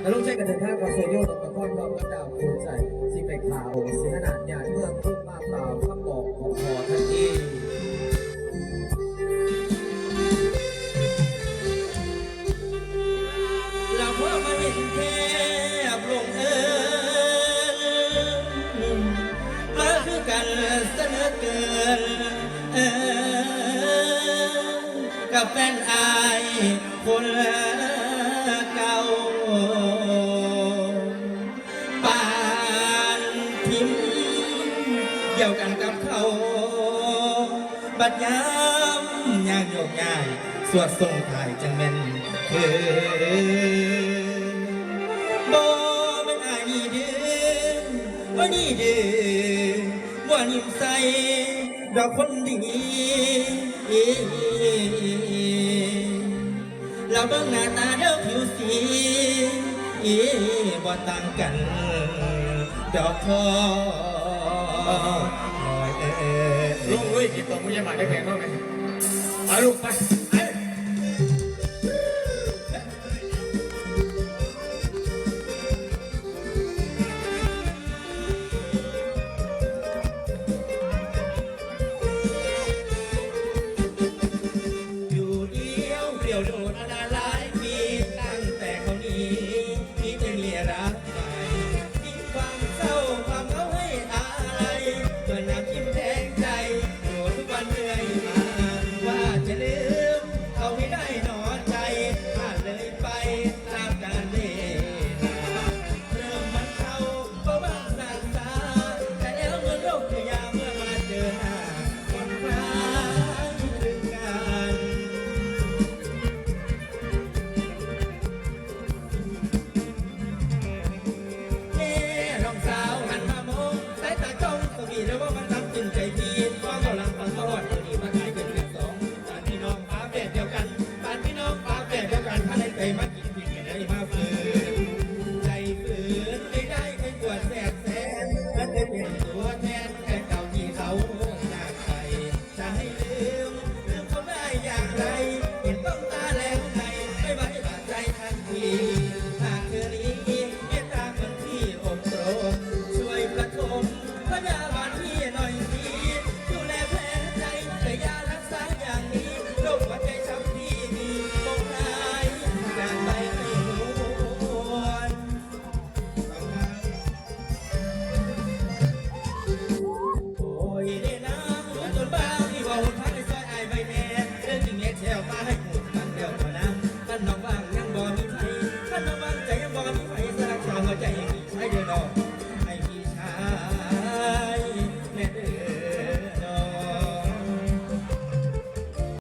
แล้วลูกใช้กันเดินทางกับโซโย่ตกตะก้อนความกับดาวคุณใจสิไปขาวสิขนาดใหญ่เมื่อพุ่งมาเปล่าคำบอกของพอทันทีเราเพื่อมาเห็นแค่ลงเอิญมาคือกันเสนอเกินเออกับแฟนอายคนเเกี่ยวกันกับเขา บัดยามยากโยกย้าย สวดทรงถ่ายจังแม่นเออบ่แม่นอายนี่เด้อว่านี่เด้อว่านิ่มใสดอกคนดีเราเบิ่งหน้าตาเด้อผิวสีบ่ต่างกันดอกทอ ยลุยกี่ตัวมึงจะมาได้แพงเท่าไหร่ไปลูกไป ลืม